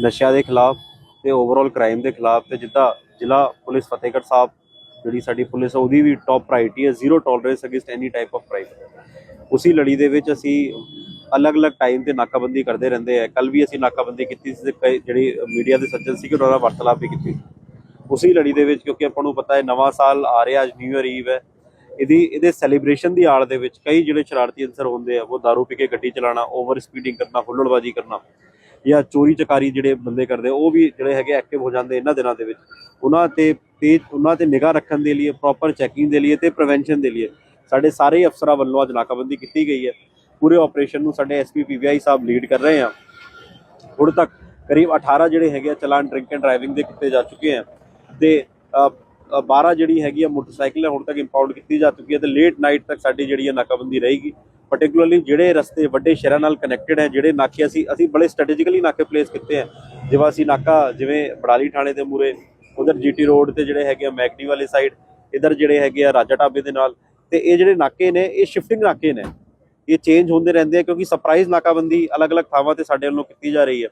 ਨਸ਼ਿਆਂ ਦੇ ਖਿਲਾਫ ਤੇ ਓਵਰਆਲ ਕ੍ਰਾਈਮ ਦੇ ਖਿਲਾਫ ਤੇ ਜਿੱਦਾਂ ਜ਼ਿਲ੍ਹਾ ਪੁਲਿਸ ਫਤਿਹਗੜ੍ਹ ਸਾਹਿਬ ਜਿਹੜੀ ਸਾਡੀ ਪੁਲਿਸ ਆ, ਉਹਦੀ ਵੀ ਟੌਪ ਪ੍ਰਾਇੋਰਟੀ ਹੈ zero tolerance against any type of crime ਉਸੇ ਲੜੀ ਦੇ ਵਿੱਚ ਅਸੀਂ ਅਲੱਗ-ਅਲੱਗ ਟਾਈਮ ਤੇ ਨਾਕਾਬੰਦੀ ਕਰਦੇ ਰਹਿੰਦੇ ਆ। ਕੱਲ ਵੀ ਅਸੀਂ ਨਾਕਾਬੰਦੀ ਕੀਤੀ ਸੀ ਤੇ ਕਈ ਜਿਹੜੀ ਮੀਡੀਆ ਦੇ ਸੱਜਣ ਸੀ ਕਿ ਉਹਨਾਂ ਨਾਲ ਵਾਰਤਾਲਾਪ ਵੀ ਕੀਤੀ। ਉਸੇ ਲੜੀ ਦੇ ਵਿੱਚ ਕਿਉਂਕਿ ਆਪਾਂ ਨੂੰ ਪਤਾ ਹੈ ਨਵਾਂ ਸਾਲ ਆ ਰਿਹਾ ਅੱਜ ਨਿਊ ਇਅਰ ਈਵ ਹੈ। ਇਹਦੀ ਇਹਦੇ ਸੈਲੀਬ੍ਰੇਸ਼ਨ ਦੀ ਆੜ ਦੇ ਵਿੱਚ ਕਈ ਜਿਹੜੇ ਸ਼ਰਾਰਤੀ ਅੰਸਰ ਹੁੰਦੇ ਆ ਉਹ दारू ਪੀ ਕੇ ਗੱਡੀ ਚਲਾਉਣਾ ਓਵਰ ਸਪੀਡਿੰਗ ਕਰਨਾ ਹੁੱਲੜਬਾਜ਼ੀ ਕਰਨਾ ਜਾਂ ਚੋਰੀ ਚਕਾਰੀ ਜਿਹੜੇ ਬੰਦੇ ਕਰਦੇ, ਉਹ ਵੀ ਜਿਹੜੇ ਹੈਗੇ ਐਕਟਿਵ ਹੋ ਜਾਂਦੇ ਇਹਨਾਂ ਦਿਨਾਂ ਦੇ ਵਿੱਚ। ਉਹਨਾਂ ਤੇ ਤੇਜ਼ ਉਹਨਾਂ ਤੇ ਨਿਗਾਹ ਰੱਖਣ ਦੇ ਲਈ ਪ੍ਰੋਪਰ ਚੈਕਿੰਗ ਦੇ ਲਈ ਤੇ ਪ੍ਰੀਵੈਂਸ਼ਨ ਦੇ ਲਈ ਸਾਡੇ ਸਾਰੇ ਅਫਸਰਾਂ ਵੱਲੋਂ ਅੱਜ ਨਾਕਾਬੰਦੀ ਕੀਤੀ ਗਈ ਹੈ। ਪੂਰੇ ਆਪਰੇਸ਼ਨ ਨੂੰ ਸਾਡੇ ਐਸਪੀ ਪੀਵੀਆਈ ਸਾਹਿਬ ਲੀਡ ਕਰ ਰਹੇ ਆ ਹੁਣ ਤੱਕ ਕਰੀਬ 18 ਜਿਹੜੇ ਹੈਗੇ ਆ ਚਲਾਨ ਡਰਿੰਕ ਐਂਡ ਡਰਾਈਵਿੰਗ ਦੇ ਕੀਤੇ ਜਾ ਚੁੱਕੇ ਆ। ਤੇ 12 ਜਿਹੜੀ ਹੈਗੀ ਆ ਮੋਟਰਸਾਈਕਲ ਹੁਣ ਤੱਕ ਇੰਪਾਊਂਡ ਕੀਤੀ ਜਾ ਚੁੱਕੀ ਹੈ ਤੇ ਲੇਟ ਨਾਈਟ ਤੱਕ ਸਾਡੀ ਜਿਹੜੀ ਹੈ ਨਾਕਾਬੰਦੀ ਰਹੇਗੀ। ਪਾਰਟਿਕੂਲਰਲੀ ਜਿਹੜੇ ਰਸਤੇ ਵੱਡੇ ਸ਼ਹਿਰਾਂ ਨਾਲ ਕਨੈਕਟਡ ਹੈ ਜਿਹੜੇ ਨਾਕੇ ਅਸੀਂ ਅਸੀਂ ਬੜੇ ਸਟ੍ਰੈਟੇਜਿਕਲੀ ਨਾਕੇ ਪਲੇਸ ਕੀਤੇ ਹੈ ਜਿਵੇਂ ਅਸੀਂ ਨਾਕਾ, ਜਿਵੇਂ ਬੜਾਲੀ ਥਾਣੇ ਦੇ ਮੂਰੇ ਉਧਰ ਜੀਟੀ ਰੋਡ ਤੇ ਜਿਹੜੇ ਹੈਗੇ ਆ ਮੈਕਡੀ ਵਾਲੇ ਸਾਈਡ ਇਧਰ ਜਿਹੜੇ ਹੈਗੇ ਆ ਰਾਜਾ ਢਾਬੇ ਦੇ ਨਾਲ, ਤੇ ਇਹ ਜਿਹੜੇ ਨਾਕੇ ਨੇ, ਇਹ ਸ਼ਿਫਟਿੰਗ ਨਾਕੇ ਨੇ। ਇਹ ਚੇਂਜ ਹੁੰਦੇ ਰਹਿੰਦੇ ਆ ਕਿਉਂਕਿ ਸਰਪ੍ਰਾਈਜ਼ ਨਾਕਾਬੰਦੀ ਅਲੱਗ-ਅਲੱਗ ਥਾਵਾਂ ਤੇ ਸਾਡੇ ਵੱਲੋਂ ਕੀਤੀ ਜਾ ਰਹੀ ਹੈ